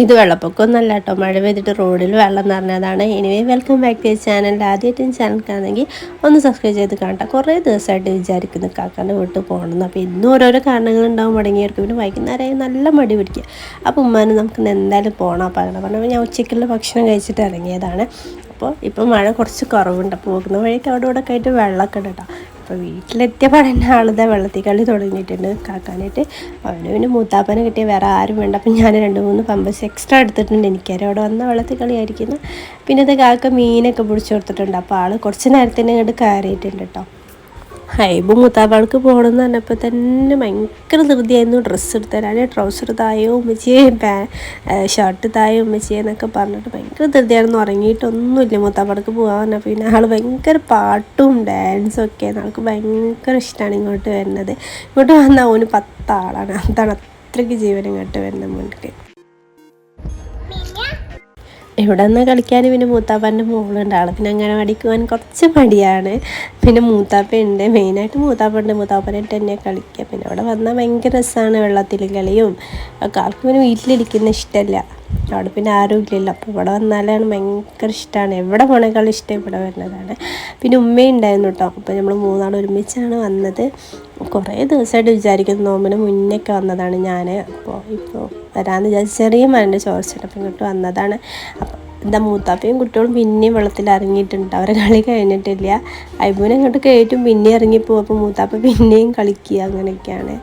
ഇത് വെള്ളപ്പൊക്കമൊന്നല്ല കേട്ടോ മഴ പെയ്തിട്ട് റോഡിൽ വെള്ളം നിറഞ്ഞതാണ്. Anyway welcome back to channel ആദ്യമായിട്ടും channel കാണുമെങ്കിൽ ഒന്ന് സബ്സ്ക്രൈബ് ചെയ്ത് കാണട്ടെ. കുറേ ദിവസമായിട്ട് വിചാരിക്കുന്നു കാക്കാന്റെ വീട്ടിൽ പോകണമെന്ന്. അപ്പോൾ ഇന്നും ഓരോരോ കാരണങ്ങളുണ്ടാവും മുടങ്ങിയവർക്ക് പിന്നെ വൈകുന്നേരമായി നല്ല മടി പിടിക്കുക. അപ്പോൾ ഉമ്മാനെ നമുക്ക് എന്തായാലും പോകണം. അപ്പോൾ അങ്ങനെ പറഞ്ഞപ്പോൾ ഞാൻ ഉച്ചയ്ക്കുള്ള ഭക്ഷണം കഴിച്ചിട്ട് ഇറങ്ങിയതാണ്. അപ്പോൾ ഇപ്പോൾ മഴ കുറച്ച് കുറവുണ്ട്. അപ്പോൾ പോകുന്ന വഴിക്ക് അവിടെ ഇവിടെ ആയിട്ട് വെള്ളമൊക്കെ ഉണ്ട് കേട്ടോ. അപ്പോൾ വീട്ടിലെത്തിയ പഠന ആളിതാ വെള്ളത്തിൽ കളി തുടങ്ങിയിട്ടുണ്ട് കാക്കാനായിട്ട്. അവന് പിന്നെ മൂത്താപ്പനെ കിട്ടിയ വേറെ ആരും വേണ്ട. അപ്പം ഞാൻ രണ്ട് മൂന്ന് പമ്പസ് എക്സ്ട്രാ എടുത്തിട്ടുണ്ട്. എനിക്കാരും അവിടെ വന്ന വെള്ളത്തിൽ കളിയായിരിക്കുന്നു പിന്നെ ഇത് കാക്ക മീനൊക്കെ പിടിച്ചു കൊടുത്തിട്ടുണ്ട്. അപ്പോൾ ആൾ കുറച്ച് നേരത്തിന് ഇങ്ങോട്ട് കയറിയിട്ടുണ്ട് കേട്ടോ ഹൈബ് മുത്താപ്പാൾക്ക് പോകണമെന്ന് പറഞ്ഞപ്പോൾ തന്നെ ഭയങ്കര ധൃതിയായിരുന്നു. ഡ്രസ്സ് എടുത്തരാൻ ട്രൗസർ തായോ ഉമ്മച്ചിയെ ഷർട്ട് തായോ ഉമ്മച്ചിയെ എന്നൊക്കെ പറഞ്ഞിട്ട് ഭയങ്കര ധൃതിയായിരുന്നു. ഉറങ്ങിയിട്ടൊന്നുമില്ല മുത്താപ്പാൾക്ക് പോകാൻ പറഞ്ഞപ്പോൾ പിന്നെ ആൾ ഭയങ്കര പാട്ടും ഡാൻസും ഒക്കെ ആൾക്ക് ഭയങ്കര ഇഷ്ടമാണ് ഇങ്ങോട്ട് വരുന്നത്. ഇങ്ങോട്ട് വന്നാൽ ഓന് പത്താളാണ്. അതാണ് അത്രയ്ക്ക് ജീവനം ഇങ്ങോട്ട് വരുന്ന മുന്നിൽ ഇവിടെ നിന്ന് കളിക്കാൻ പിന്നെ മൂത്താപ്പാന്റെ മോളുണ്ട്. ആൾ പിന്നെ അങ്ങനെ പഠിക്കുവാൻ കുറച്ച് മടിയാണ്. പിന്നെ മൂത്താപ്പയുണ്ട്. മെയിനായിട്ട് മൂത്താപ്പുണ്ട്. മൂത്താപ്പനായിട്ട് തന്നെ കളിക്കുക. പിന്നെ അവിടെ വന്നാൽ ഭയങ്കര രസമാണ് വെള്ളത്തിൽ കളിയും. ഒക്കെ ആൾക്ക് പിന്നെ വീട്ടിലിരിക്കുന്ന ഇഷ്ടമല്ല അവിടെ പിന്നെ ആരും ഇല്ലല്ലോ അപ്പോൾ ഇവിടെ വന്നാലാണ് ഭയങ്കര ഇഷ്ടമാണ്. എവിടെ പോണേക്കാളും ഇഷ്ടം ഇവിടെ വരുന്നതാണ്. പിന്നെ ഉമ്മയുണ്ടായിരുന്നു കേട്ടോ. അപ്പോൾ നമ്മൾ മൂന്നാൾ ഒരുമിച്ചാണ് വന്നത്. കുറേ ദിവസമായിട്ട് വിചാരിക്കുന്നു. നോമ്പിന് മുന്നേക്കെ വന്നതാണ് ഞാൻ. അപ്പോൾ ഇപ്പോൾ വരാമെന്ന് വിചാരിച്ച് ചെറിയ മരന്റെ ചോർച്ചയുടെ ഇങ്ങോട്ട് വന്നതാണ്. എന്താ മൂത്താപ്പയും കുട്ടികളും പിന്നെയും വെള്ളത്തിൽ ഇറങ്ങിയിട്ടുണ്ട് അവരെ കളി കഴിഞ്ഞിട്ടില്ല. അയ്മൂനെ അങ്ങോട്ട് കയറ്റും പിന്നെ ഇറങ്ങിപ്പോവും. അപ്പോൾ മൂത്താപ്പ പിന്നെയും കളിക്കുക അങ്ങനെയൊക്കെയാണ്.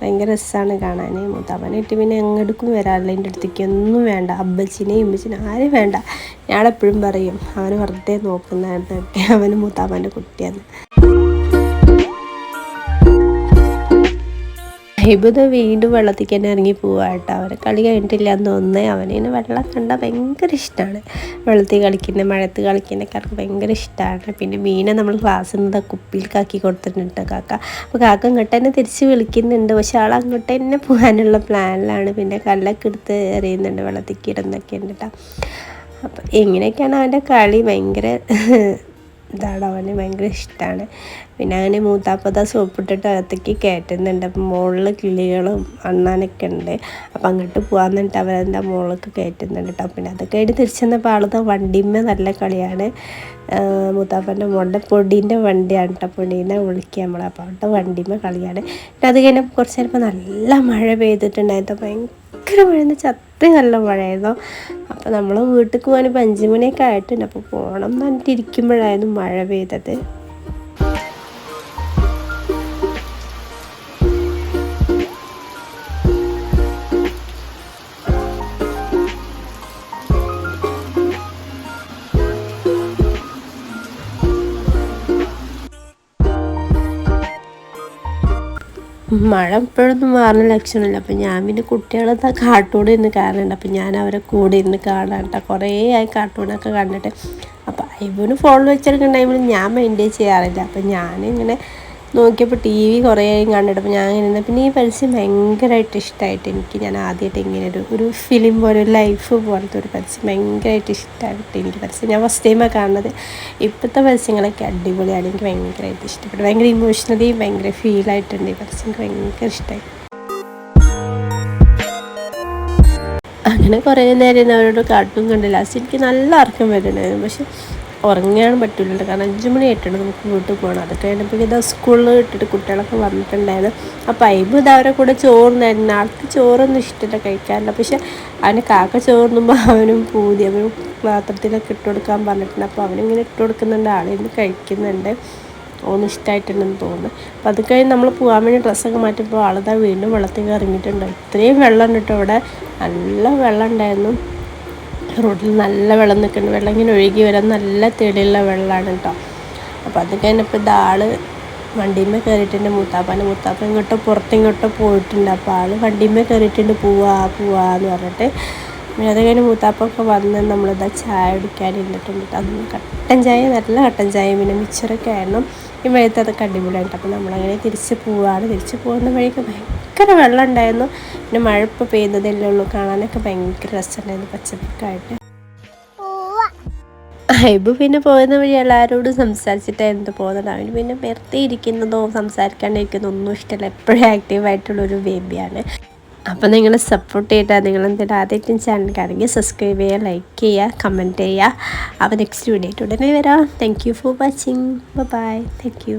ഭയങ്കര രസമാണ് കാണാൻ മൂത്താപ്പനെ ഇട്ട് പിന്നെ എങ്ങോട്ടും വരാറില്ല. എന്റെ അടുത്തേക്ക് ഒന്നും വേണ്ട. അബ്ബച്ചിനെയും ഇമ്മച്ചിനെ ആരും വേണ്ട. ഞാളെപ്പോഴും പറയും അവന് വെറുതെ നോക്കുന്നതായിരുന്നു അവന് മൂത്താപ്പന്റെ കുട്ടിയാണ് ഹൈബുദ വീണ്ടും വെള്ളത്തേക്ക് തന്നെ ഇറങ്ങി പോവാട്ടോ അവരെ കളി കഴിഞ്ഞിട്ടില്ല എന്ന് തോന്നുന്നത് അവനിങ്ങനെ വെള്ളം കണ്ടാൽ ഭയങ്കര ഇഷ്ടമാണ് വെള്ളത്തിൽ കളിക്കുന്ന മഴത്ത് കളിക്കുന്നൊക്കെ അവർക്ക് ഭയങ്കര ഇഷ്ടമാണ് പിന്നെ മീനെ നമ്മൾ ക്ലാസ്സിൽ നിന്ന് കുപ്പിയിൽക്കാക്കി കൊടുത്തിട്ടുണ്ട് കാക്ക. അപ്പോൾ കാക്ക ഇങ്ങോട്ട് തന്നെ തിരിച്ച് വിളിക്കുന്നുണ്ട്. പക്ഷെ ആൾ അങ്ങോട്ട് തന്നെ പോകാനുള്ള പ്ലാനിലാണ്. പിന്നെ കല്ലൊക്കെ എടുത്ത് എറിയുന്നുണ്ട് വെള്ളത്തിൽ ഇടുന്നൊക്കെ ഉണ്ട് കേട്ടോ അപ്പം എങ്ങനെയൊക്കെയാണ് അവന്റെ കളി. ഭയങ്കര ഇതാണ് അവന് ഭയങ്കര ഇഷ്ടമാണ് പിന്നെ അങ്ങനെ മൂത്താപ്പത സോപ്പിട്ടിട്ട് അകത്തേക്ക് കയറ്റുന്നുണ്ട്. അപ്പം മുകളിൽ കിളികളും അണ്ണാനൊക്കെ ഉണ്ട്. അപ്പം അങ്ങോട്ട് പോകാൻ വേണ്ടിട്ട് അവരെന്താ മുകളിലേക്ക് കയറ്റുന്നുണ്ട് കേട്ടോ. പിന്നെ അതൊക്കെ ആയിട്ട് തിരിച്ചു തിരിച്ചെന്നപ്പോൾ ആളത്തെ വണ്ടിമ്മ നല്ല കളിയാണ്. മൂത്താപ്പന്റെ മോളുടെ പൊടീന്റെ വണ്ടിയാണ് കേട്ടോ. പൊടീനെ വിളിക്കുക നമ്മൾ അപ്പോൾ അവിടെ വണ്ടിമ്മ കളിയാണ്. പിന്നെ അത് കഴിഞ്ഞപ്പോൾ കുറച്ച് നേരം നല്ല മഴ പെയ്തിട്ടുണ്ടായിരുന്നു. ഭയങ്കര മഴ എന്ന് വെച്ചാൽ അത്രയും നല്ല മഴയായിരുന്നു. അപ്പോൾ നമ്മൾ വീട്ടിൽ പോകാൻ ഇപ്പോൾ അഞ്ച് മണിയൊക്കെ ആയിട്ടുണ്ട്. അപ്പോൾ പോകണം എന്ന് പറഞ്ഞിട്ടിരിക്കുമ്പോഴായിരുന്നു മഴ പെയ്തത്. മഴ ഇപ്പോഴൊന്നും മാറുന്ന ലക്ഷണമില്ല. അപ്പം ഞാൻ പിന്നെ കുട്ടികളെ കാർട്ടൂണിൽ ഇരുന്ന് കാണുന്നുണ്ട് അപ്പം ഞാൻ അവരെ കൂടെ ഇരുന്ന് കാണാൻ കേട്ടോ കുറേ ആയി കാർട്ടൂണൊക്കെ കണ്ടിട്ട്. അപ്പം ഇവന് ഫോൺ വെച്ചെടുക്കുന്ന ടൈമിൽ ഞാൻ മെയിന്റെയിൻ ചെയ്യാറില്ല. അപ്പം ഞാനിങ്ങനെ നോക്കിയപ്പോൾ ടി വി കുറേ കണ്ടിട്ട് ഞാൻ ഇങ്ങനെ പിന്നെ ഈ പരസ്യം ഭയങ്കരമായിട്ട് ഇഷ്ടമായിട്ട് എനിക്ക് ഞാൻ ആദ്യമായിട്ട് ഇങ്ങനെ ഒരു ഒരു ഫിലിം പോലെ ഒരു ലൈഫ് പോലത്തെ ഒരു പരസ്യം ഭയങ്കരമായിട്ട് ഇഷ്ടമായിട്ട് എനിക്ക് പരസ്യം. ഞാൻ ഫസ്റ്റ് ടൈമാണ് കാണുന്നത് ഇപ്പോഴത്തെ പരസ്യങ്ങളൊക്കെ അടിപൊളിയാണ്. എനിക്ക് ഭയങ്കരമായിട്ട് ഇഷ്ടപ്പെട്ടു. ഭയങ്കര ഇമോഷണലി ഭയങ്കര ഫീലായിട്ടുണ്ട് ഈ പരസ്യം. എനിക്ക് ഭയങ്കര ഇഷ്ടമായി അങ്ങനെ കുറേ നേരം അവരോട് കാട്ടും കണ്ടില്ല. എനിക്ക് നല്ല അർക്കം വരുന്നുണ്ടായിരുന്നു പക്ഷെ ഉറങ്ങാൻ പറ്റില്ലല്ലോ കാരണം അഞ്ച് മണി ആയിട്ടുണ്ട് നമുക്ക് വീട്ടിൽ പോകണം. അത് കഴിഞ്ഞപ്പോൾ ഇതാ സ്കൂളിൽ ഇട്ടിട്ട് കുട്ടികളൊക്കെ വന്നിട്ടുണ്ടായിരുന്നു. അപ്പോൾ അയിബ് ഇത് അവരെ കൂടെ ചോറുണ്ടായിരുന്നു ആൾക്ക് ചോറൊന്നും ഇഷ്ടമില്ല കഴിക്കാറില്ല പക്ഷെ അവന് കാക്ക ചോറുന്നുമ്പോൾ അവനും പൂതി. അവനും പാത്രത്തിലൊക്കെ ഇട്ട് കൊടുക്കാൻ പറഞ്ഞിട്ടുണ്ട്. അപ്പോൾ അവനിങ്ങനെ ഇട്ട് കൊടുക്കുന്നുണ്ട്. ആളിന്ന് കഴിക്കുന്നുണ്ട്. ഓന്ന് ഇഷ്ടമായിട്ടുണ്ടെന്ന് തോന്നുന്നു. അപ്പോൾ അത് കഴിഞ്ഞ് നമ്മൾ പോകാൻ വേണ്ടി ഡ്രസ്സൊക്കെ മാറ്റിയപ്പോൾ ആളിതാ വീണ്ടും വെള്ളത്തിൽ ഇറങ്ങിയിട്ടുണ്ട് ഇത്രയും വെള്ളം ഉണ്ട് കേട്ടോ ഇവിടെ നല്ല വെള്ളം ഉണ്ടായിരുന്നു. റോഡിൽ നല്ല വെള്ളം നിൽക്കുന്നുണ്ട്. വെള്ളം ഇങ്ങനെ ഒഴുകി വരാൻ നല്ല തെളിയുള്ള വെള്ളമാണ് കേട്ടോ. അപ്പോൾ അത് കഴിഞ്ഞപ്പോൾ ഇതാൾ വണ്ടിമേ കയറിയിട്ടുണ്ട്. മൂത്താപ്പാന്റെ മൂത്താപ്പ ഇങ്ങോട്ടോ പുറത്തിങ്ങോട്ടോ പോയിട്ടുണ്ട്. അപ്പോൾ ആൾ വണ്ടിമേ കയറിയിട്ടുണ്ട്. പോവാ പോവാ എന്ന് പറഞ്ഞിട്ട്. പിന്നെ അത് കഴിഞ്ഞ് മൂത്താപ്പൊക്കെ വന്ന് നമ്മളിതാ ചായ കുടിക്കാൻ ഇരുന്നിട്ടുണ്ട് അന്ന് കട്ടൻ ചായ നല്ല കട്ടൻ ചായ പിന്നെ മിച്ചറൊക്കെ ആയിരുന്നു. ഈ വഴിയത്ത് അതൊക്കെ അടിപൊളിയായിട്ട് അപ്പോൾ നമ്മളങ്ങനെ തിരിച്ച് പോവാണ്. തിരിച്ച് പോകുന്ന വഴിക്ക് ഭയങ്കര വെള്ളം ഉണ്ടായിരുന്നു പിന്നെ മഴ ഇപ്പോൾ പെയ്യുന്നതല്ലേ ഉള്ളൂ. കാണാനൊക്കെ ഭയങ്കര രസമുണ്ടായിരുന്നു പച്ചപ്പൊക്കെ ഹൈബ് പിന്നെ പോകുന്ന വഴി എല്ലാവരോടും സംസാരിച്ചിട്ടായിരുന്നു പോകുന്നത്. അവന് പിന്നെ വെറുതെ ഇരിക്കുന്നതോ സംസാരിക്കാണ്ടിരിക്കുന്നതോ ഒന്നും ഇഷ്ടമല്ല. എപ്പോഴും ആക്റ്റീവായിട്ടുള്ളൊരു ബേബിയാണ് അപ്പോൾ നിങ്ങൾ സപ്പോർട്ട് ചെയ്താൽ നിങ്ങൾ എന്തെങ്കിലും ആദ്യമായിട്ടും ചാനൽ കാണുമെങ്കിൽ സബ്സ്ക്രൈബ് ചെയ്യുക ലൈക്ക് ചെയ്യുക കമന്റ് ചെയ്യുക. അപ്പോൾ നെക്സ്റ്റ് വീഡിയോ ഉടനെ വരാം. Thank you for watching bye thank you